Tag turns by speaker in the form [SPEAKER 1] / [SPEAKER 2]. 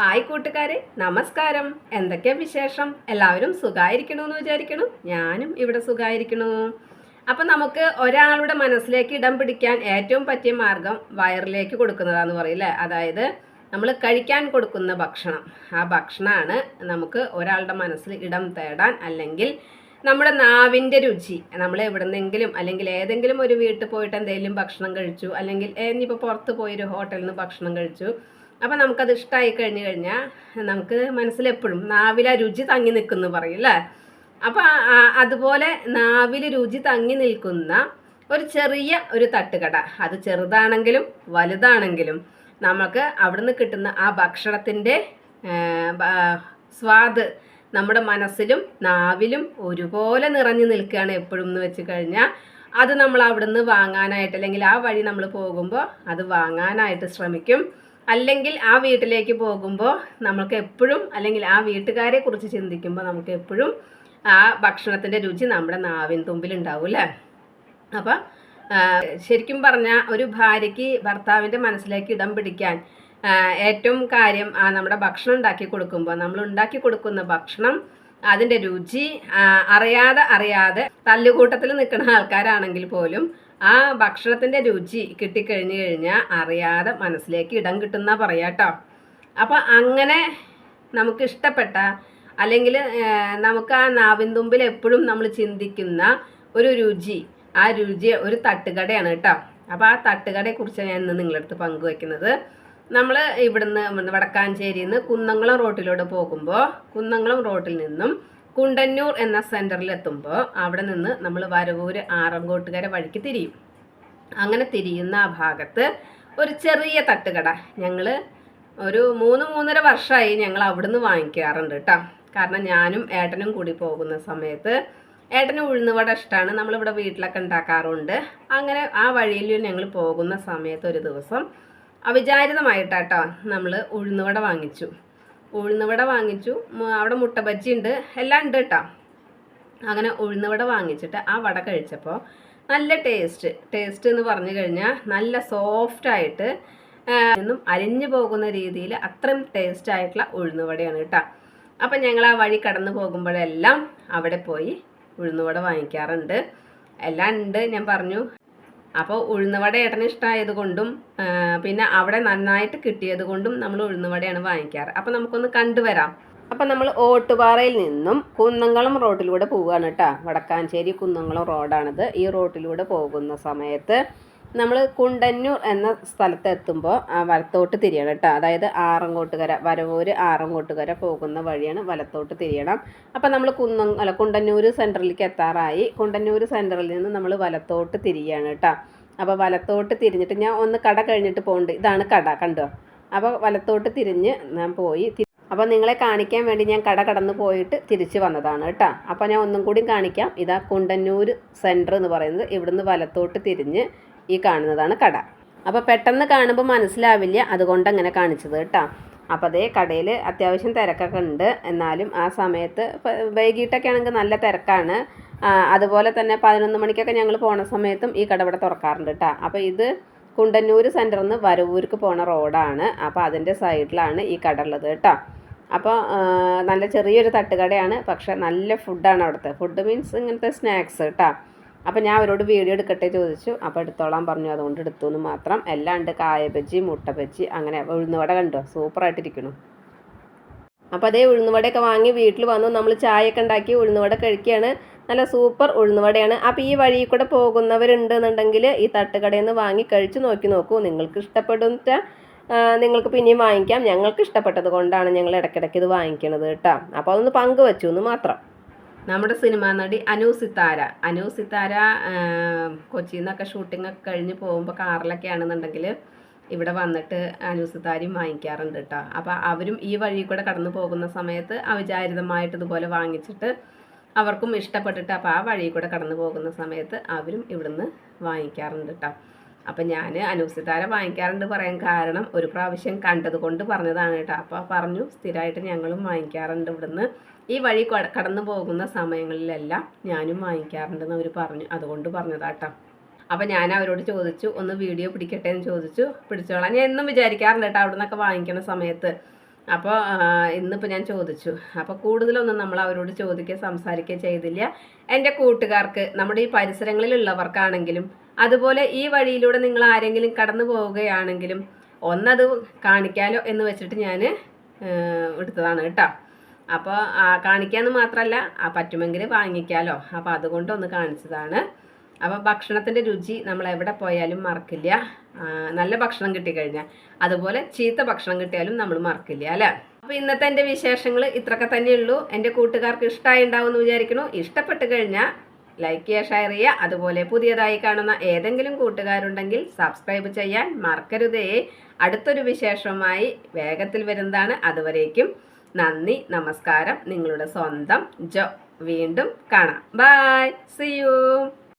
[SPEAKER 1] Hi കൂട്ടുകാരെ നമസ്കാരം. എന്തൊക്കെയാ വിശേഷം? എല്ലാവരും സുഖമായിരിക്കണമെന്ന് വിചാരിക്കണു. ഞാനും ഇവിടെ സുഖമായിരിക്കണു അപ്പം നമുക്ക് ഒരാളുടെ മനസ്സിലേക്ക് ഇടം പിടിക്കാൻ ഏറ്റവും പറ്റിയ മാർഗം വയറിലേക്ക് കൊടുക്കുന്നതാന്ന് പറയില്ലേ അതായത് നമ്മൾ കഴിക്കാൻ കൊടുക്കുന്ന ഭക്ഷണം. ആ ഭക്ഷണമാണ് നമുക്ക് ഒരാളുടെ മനസ്സിൽ ഇടം തേടാൻ അല്ലെങ്കിൽ നമ്മുടെ നാവിന്റെ രുചി. നമ്മൾ എവിടെന്നെങ്കിലും അല്ലെങ്കിൽ ഏതെങ്കിലും ഒരു വീട്ടിൽ പോയിട്ട് എന്തെങ്കിലും ഭക്ഷണം കഴിച്ചു അല്ലെങ്കിൽ ഇനിയിപ്പോൾ പുറത്ത് പോയൊരു ഹോട്ടലിൽ നിന്ന് ഭക്ഷണം കഴിച്ചു അപ്പം നമുക്കത് ഇഷ്ടമായി കഴിഞ്ഞു കഴിഞ്ഞാൽ നമുക്ക് മനസ്സിലെപ്പോഴും നാവിൽ ആ രുചി തങ്ങി നിൽക്കുന്നു പറയും അല്ലേ അപ്പം അതുപോലെ നാവിൽ രുചി തങ്ങി നിൽക്കുന്ന ഒരു ചെറിയ ഒരു തട്ടുകട. അത് ചെറുതാണെങ്കിലും വലുതാണെങ്കിലും നമുക്ക് അവിടുന്ന് കിട്ടുന്ന ആ ഭക്ഷണത്തിന്റെ സ്വാദ് നമ്മുടെ മനസ്സിലും നാവിലും ഒരുപോലെ നിറഞ്ഞു നിൽക്കുകയാണ് എപ്പോഴും എന്ന് വെച്ച് കഴിഞ്ഞാൽ അത് നമ്മൾ അവിടുന്ന് വാങ്ങാനായിട്ട് അല്ലെങ്കിൽ ആ വഴി നമ്മൾ പോകുമ്പോൾ അത് വാങ്ങാനായിട്ട് ശ്രമിക്കും. അല്ലെങ്കിൽ ആ വീട്ടിലേക്ക് പോകുമ്പോൾ നമുക്ക് എപ്പോഴും അല്ലെങ്കിൽ ആ വീട്ടുകാരെ കുറിച്ച് ചിന്തിക്കുമ്പോൾ നമുക്ക് എപ്പോഴും ആ ഭക്ഷണത്തിന്റെ രുചി നമ്മുടെ നാവിൻ തുമ്പിൽ ഉണ്ടാവും അല്ലേ? അപ്പം ശരിക്കും പറഞ്ഞാൽ ഒരു ഭാര്യയ്ക്ക് ഭർത്താവിന്റെ മനസ്സിലേക്ക് ഇടം പിടിക്കാൻ ഏറ്റവും കാര്യം നമ്മുടെ ഭക്ഷണം ഉണ്ടാക്കി കൊടുക്കുമ്പോൾ നമ്മൾ ഉണ്ടാക്കി കൊടുക്കുന്ന ഭക്ഷണം അതിന്റെ രുചി അറിയാതെ അറിയാതെ തല്ലുകൂട്ടത്തിൽ നിൽക്കുന്ന ആൾക്കാരാണെങ്കിൽ പോലും ആ ഭക്ഷണത്തിന്റെ രുചി കിട്ടിക്കഴിഞ്ഞു കഴിഞ്ഞാൽ അറിയാതെ മനസ്സിലേക്ക് ഇടം കിട്ടുന്ന പറയാട്ടോ അപ്പോൾ അങ്ങനെ നമുക്ക് ഇഷ്ടപ്പെട്ട അല്ലെങ്കിൽ നമുക്ക് ആ നാവിൻ തുമ്പിൽ എപ്പോഴും നമ്മൾ ചിന്തിക്കുന്ന ഒരു രുചി ആ രുചി ഒരു തട്ടുകടയാണ് കേട്ടോ അപ്പോൾ ആ തട്ടുകടയെക്കുറിച്ച് ഞാൻ ഇന്ന് നിങ്ങളുടെ അടുത്ത് പങ്കുവയ്ക്കുന്നത് നമ്മൾ ഇവിടുന്ന് വടക്കാഞ്ചേരിയിൽ നിന്ന് കുന്നംകുളം റോട്ടിലൂടെ പോകുമ്പോൾ കുന്നംകുളം റോട്ടിൽ നിന്നും കുണ്ടന്നൂർ എന്ന സെന്ററിൽ എത്തുമ്പോൾ അവിടെ നിന്ന് നമ്മൾ വരവൂര് ആറങ്കോട്ടുകര വഴിക്ക് തിരിയും. അങ്ങനെ തിരിയുന്ന ആ ഭാഗത്ത് ഒരു ചെറിയ തട്ടുകട. ഞങ്ങൾ ഒരു മൂന്ന് മൂന്നര വർഷമായി ഞങ്ങൾ അവിടുന്ന് വാങ്ങിക്കാറുണ്ട് കേട്ടോ കാരണം ഞാനും ഏട്ടനും കൂടി പോകുന്ന സമയത്ത് ഏട്ടന് ഉഴുന്നുവട ഇഷ്ടമാണ് നമ്മളിവിടെ വീട്ടിലൊക്കെ ഉണ്ടാക്കാറുണ്ട്. അങ്ങനെ ആ വഴിയിൽ ഞങ്ങൾ പോകുന്ന സമയത്ത് ഒരു ദിവസം അവിചാരിതമായിട്ടാട്ടോ നമ്മൾ ഉഴുന്നുവട വാങ്ങിച്ചു. ഉഴുന്നുവട വാങ്ങിച്ചു. അവിടെ മുട്ട ബജ്ജി ഉണ്ട് എല്ലാം ഉണ്ട് കേട്ടോ അങ്ങനെ ഉഴുന്നുവട വാങ്ങിച്ചിട്ട് ആ വട കഴിച്ചപ്പോൾ നല്ല ടേസ്റ്റ് ടേസ്റ്റ് എന്ന് പറഞ്ഞു കഴിഞ്ഞാൽ നല്ല സോഫ്റ്റായിട്ട് നിന്നും അരിഞ്ഞു പോകുന്ന രീതിയിൽ അത്രയും ടേസ്റ്റ് ആയിട്ടുള്ള ഉഴുന്നുവടയാണ് കേട്ടോ അപ്പം ഞങ്ങൾ ആ വഴി കടന്നു പോകുമ്പോഴെല്ലാം അവിടെ പോയി ഉഴുന്നുവട വാങ്ങിക്കാറുണ്ട്. എല്ലാം ഉണ്ട്. ഞാൻ പറഞ്ഞു അപ്പോൾ ഉഴുന്നുവട ഏട്ടന് ഇഷ്ടമായത് കൊണ്ടും പിന്നെ അവിടെ നന്നായിട്ട് കിട്ടിയത് കൊണ്ടും നമ്മൾ ഉഴുന്നുവടയാണ് വാങ്ങിക്കാറ്. അപ്പോൾ നമുക്കൊന്ന് കണ്ടുവരാം. അപ്പം നമ്മൾ ഓട്ടുപാറയിൽ നിന്നും കുന്നംകുളം റോഡിലൂടെ പോവുകയാണ് കേട്ടോ. വടക്കാഞ്ചേരി കുന്നംകുളം റോഡാണിത്. ഈ റോഡിലൂടെ പോകുന്ന സമയത്ത് നമ്മൾ കുണ്ടന്നൂർ എന്ന സ്ഥലത്ത് എത്തുമ്പോൾ വലത്തോട്ട് തിരിയണം കേട്ടോ. അതായത് ആറങ്കോട്ടുകര വരവൂര് ആറങ്കോട്ടുകര പോകുന്ന വഴിയാണ് വലത്തോട്ട് തിരിയണം. അപ്പോൾ നമ്മൾ കുന്നം അല്ല കുണ്ടന്നൂർ സെന്ററിലേക്ക് എത്താറായി. കുണ്ടന്നൂർ സെന്ററിൽ നിന്ന് നമ്മൾ വലത്തോട്ട് തിരിയാണ് കേട്ടോ. അപ്പോൾ വലത്തോട്ട് തിരിഞ്ഞിട്ട് ഞാൻ ഒന്ന് കട കഴിഞ്ഞിട്ട് പോകുന്നുണ്ട് ഇതാണ് കട കണ്ടോ? അപ്പോൾ വലത്തോട്ട് തിരിഞ്ഞ് ഞാൻ പോയി. അപ്പോൾ നിങ്ങളെ കാണിക്കാൻ വേണ്ടി ഞാൻ കട കടന്ന് പോയിട്ട് തിരിച്ച് വന്നതാണ് കേട്ടോ. അപ്പോൾ ഞാൻ ഒന്നും കൂടി കാണിക്കാം. ഇതാ കുണ്ടന്നൂർ സെന്റർ എന്ന് പറയുന്നത്. ഇവിടുന്ന് വലത്തോട്ട് തിരിഞ്ഞ് ഈ കാണുന്നതാണ് കട. അപ്പോൾ പെട്ടെന്ന് കാണുമ്പോൾ മനസ്സിലാവില്ല അതുകൊണ്ട് അങ്ങനെ കാണിച്ചത് കേട്ടോ. അപ്പോൾ അതേ കടയിൽ അത്യാവശ്യം തിരക്കൊക്കെ ഉണ്ട്. എന്നാലും ആ സമയത്ത് വൈകിട്ടൊക്കെ ആണെങ്കിൽ നല്ല തിരക്കാണ്. അതുപോലെ തന്നെ പതിനൊന്ന് മണിക്കൊക്കെ ഞങ്ങൾ പോണ സമയത്തും ഈ കട ഇവിടെ തുറക്കാറുണ്ട് കേട്ടോ. അപ്പോൾ ഇത് കുണ്ടന്നൂർ സെന്ററിൽ നിന്ന് വരവൂർക്ക് പോണ റോഡാണ്. അപ്പോൾ അതിന്റെ സൈഡിലാണ് ഈ കട ഉള്ളത് കേട്ടോ. അപ്പോൾ നല്ല ചെറിയൊരു തട്ടുകടയാണ്. പക്ഷേ നല്ല ഫുഡാണ് അവിടുത്തെ. ഫുഡ് മീൻസ് ഇങ്ങനത്തെ സ്നാക്സ് കേട്ടോ. അപ്പോൾ ഞാൻ അവരോട് വീഡിയോ എടുക്കട്ടെ ചോദിച്ചു. അപ്പോൾ എടുത്തോളാൻ പറഞ്ഞു. അതുകൊണ്ട് എടുത്തു എന്ന് മാത്രം. എല്ലാം ഉണ്ട്. കായ ബജ്ജി മുട്ട ബജ്ജി അങ്ങനെ ഉഴുന്നുവട കണ്ടോ? സൂപ്പറായിട്ടിരിക്കണു അപ്പോൾ അതേ ഉഴുന്നുവടയൊക്കെ വാങ്ങി വീട്ടിൽ വന്നു. നമ്മൾ ചായയൊക്കെ ഉണ്ടാക്കി ഉഴുന്നുവട കഴിക്കുകയാണ്. നല്ല സൂപ്പർ ഉഴുന്നുവടയാണ്. അപ്പോൾ ഈ വഴിയിൽ കൂടെ പോകുന്നവരുണ്ട് എന്നുണ്ടെങ്കിൽ ഈ തട്ടുകടയിൽ നിന്ന് വാങ്ങി കഴിച്ച് നോക്കി നോക്കൂ. നിങ്ങൾക്ക് ഇഷ്ടപ്പെടുന്ന നിങ്ങൾക്ക് പിന്നെയും വാങ്ങിക്കാം. ഞങ്ങൾക്ക് ഇഷ്ടപ്പെട്ടത് കൊണ്ടാണ് ഞങ്ങൾ ഇടയ്ക്കിടയ്ക്ക് ഇത് വാങ്ങിക്കണത് കേട്ടോ. അപ്പോൾ അതൊന്ന് പങ്കുവച്ചു എന്ന് മാത്രം. നമ്മുടെ സിനിമാ നടി അനു സിത്താര. അനു സിത്താര കൊച്ചിയിൽ നിന്നൊക്കെ ഷൂട്ടിംഗ് ഒക്കെ കഴിഞ്ഞ് പോകുമ്പോൾ കാറിലൊക്കെ ആണെന്നുണ്ടെങ്കിൽ ഇവിടെ വന്നിട്ട് അനു സിത്താരയും വാങ്ങിക്കാറുണ്ട് കേട്ടോ അപ്പോൾ അവരും ഈ വഴി കൂടെ കടന്നു പോകുന്ന സമയത്ത് അവിചാരിതമായിട്ട് ഇതുപോലെ വാങ്ങിച്ചിട്ട് അവർക്കും ഇഷ്ടപ്പെട്ടിട്ട് അപ്പോൾ ആ വഴി കൂടെ കടന്നു പോകുന്ന സമയത്ത് അവരും ഇവിടുന്ന് വാങ്ങിക്കാറുണ്ട് കേട്ടോ അപ്പം ഞാൻ അനുസിതാര വാങ്ങിക്കാറുണ്ട് പറയാൻ കാരണം ഒരു പ്രാവശ്യം കണ്ടത് കൊണ്ട് പറഞ്ഞതാണ് കേട്ടോ. അപ്പോൾ പറഞ്ഞു സ്ഥിരമായിട്ട് ഞങ്ങളും വാങ്ങിക്കാറുണ്ട് ഇവിടുന്ന്. ഈ വഴി കട- കടന്നു പോകുന്ന സമയങ്ങളിലെല്ലാം ഞാനും വാങ്ങിക്കാറുണ്ടെന്ന് അവർ പറഞ്ഞു. അതുകൊണ്ട് പറഞ്ഞതാട്ടോ അപ്പം ഞാൻ അവരോട് ചോദിച്ചു ഒന്ന് വീഡിയോ പിടിക്കട്ടെ? എന്ന് ചോദിച്ചു. പിടിച്ചോളാം. ഞാൻ എന്നും വിചാരിക്കാറുണ്ട് കേട്ടോ അവിടെ നിന്നൊക്കെ വാങ്ങിക്കണ സമയത്ത്. അപ്പോൾ ഇന്നിപ്പോൾ ഞാൻ ചോദിച്ചു. അപ്പോൾ കൂടുതലൊന്നും നമ്മൾ അവരോട് ചോദിക്കുക സംസാരിക്കുക ചെയ്തില്ല. എന്റെ കൂട്ടുകാർക്ക് നമ്മുടെ ഈ പരിസരങ്ങളിലുള്ളവർക്കാണെങ്കിലും അതുപോലെ ഈ വഴിയിലൂടെ നിങ്ങൾ ആരെങ്കിലും കടന്നു പോവുകയാണെങ്കിലും ഒന്നത് കാണിക്കാലോ എന്ന് വെച്ചിട്ട് ഞാൻ എടുത്തതാണ് കേട്ടോ. അപ്പോൾ കാണിക്കാമെന്ന് മാത്രമല്ല പറ്റുമെങ്കിൽ വാങ്ങിക്കാലോ. അപ്പോൾ അതുകൊണ്ട് ഒന്ന് കാണിച്ചതാണ്. അപ്പോൾ ഭക്ഷണത്തിന്റെ രുചി നമ്മൾ എവിടെ പോയാലും മറക്കില്ല. നല്ല ഭക്ഷണം കിട്ടിക്കഴിഞ്ഞാൽ. അതുപോലെ ചീത്ത ഭക്ഷണം കിട്ടിയാലും നമ്മൾ മറക്കില്ല അല്ലേ? അപ്പോൾ ഇന്നത്തെ എന്റെ വിശേഷങ്ങൾ ഇത്രയൊക്കെ തന്നെയുള്ളൂ. എന്റെ കൂട്ടുകാർക്ക് ഇഷ്ടമായി ഉണ്ടാവും എന്ന് വിചാരിക്കണു ഇഷ്ടപ്പെട്ട് കഴിഞ്ഞാൽ ലൈക്ക് ചെയ്യുക ഷെയർ ചെയ്യുക. അതുപോലെ പുതിയതായി കാണുന്ന ഏതെങ്കിലും കൂട്ടുകാരുണ്ടെങ്കിൽ സബ്സ്ക്രൈബ് ചെയ്യാൻ മറക്കരുതേ. അടുത്തൊരു വിശേഷമായി വേഗത്തിൽ വരുന്നതാണ് അതുവരേക്കും. നന്ദി നമസ്കാരം. നിങ്ങളുടെ സ്വന്തം ജോ. വീണ്ടും കാണാം. Bye C U